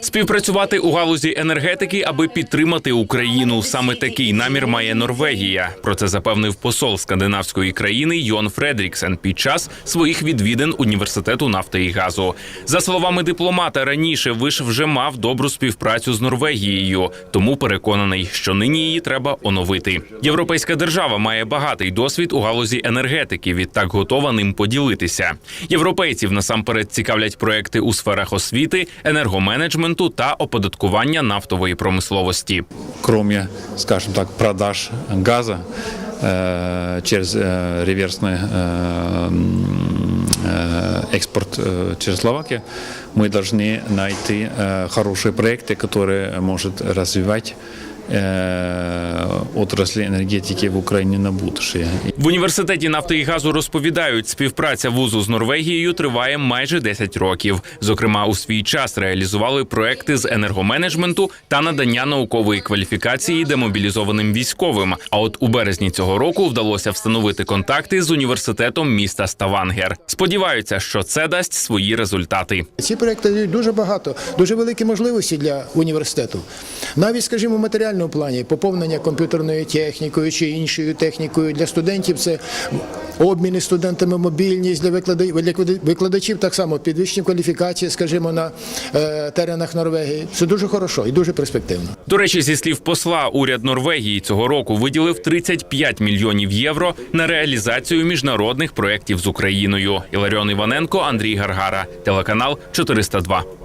Співпрацювати у галузі енергетики, аби підтримати Україну. Саме такий намір має Норвегія. Про це запевнив посол скандинавської країни Йон Фредріксен під час своїх відвідин університету нафти і газу. За словами дипломата, раніше виш вже мав добру співпрацю з Норвегією, тому переконаний, що нині її треба оновити. Європейська держава має багатий досвід у галузі енергетики. Відтак готова ним поділитися. Європейців насамперед цікавлять проекти у сферах освіти, енергоменеджменту та оподаткування нафтової промисловості. кроме, скажем так, продаж газа э, через э, реверсный э, м, э, экспорт э, через Словакию, мы должны найти э, хорошие проекты, которые может развивать отрасли энергетики в Украине на. В університеті нафти і газу розповідають, співпраця вузу з Норвегією триває майже 10 років. Зокрема, у свій час реалізували проекти з енергоменеджменту та надання наукової кваліфікації демобілізованим військовим. А от у березні цього року вдалося встановити контакти з університетом міста Ставангер. Сподіваються, що це дасть свої результати. Ці проекти дають дуже багато, дуже великі можливості для університету. Навіть, скажімо, в матеріальному плані поповнення комп'ютерною технікою чи іншою технікою для студентів це обміни студентами, мобільність для викладачів, так само підвищення кваліфікації, скажімо, на е, теренах Норвегії. Це дуже хорошо і дуже перспективно. До речі, зі слів посла, уряд Норвегії цього року виділив 35 мільйонів євро на реалізацію міжнародних проєктів з Україною. Іларіон Іваненко, Андрій Гаргара, телеканал 402.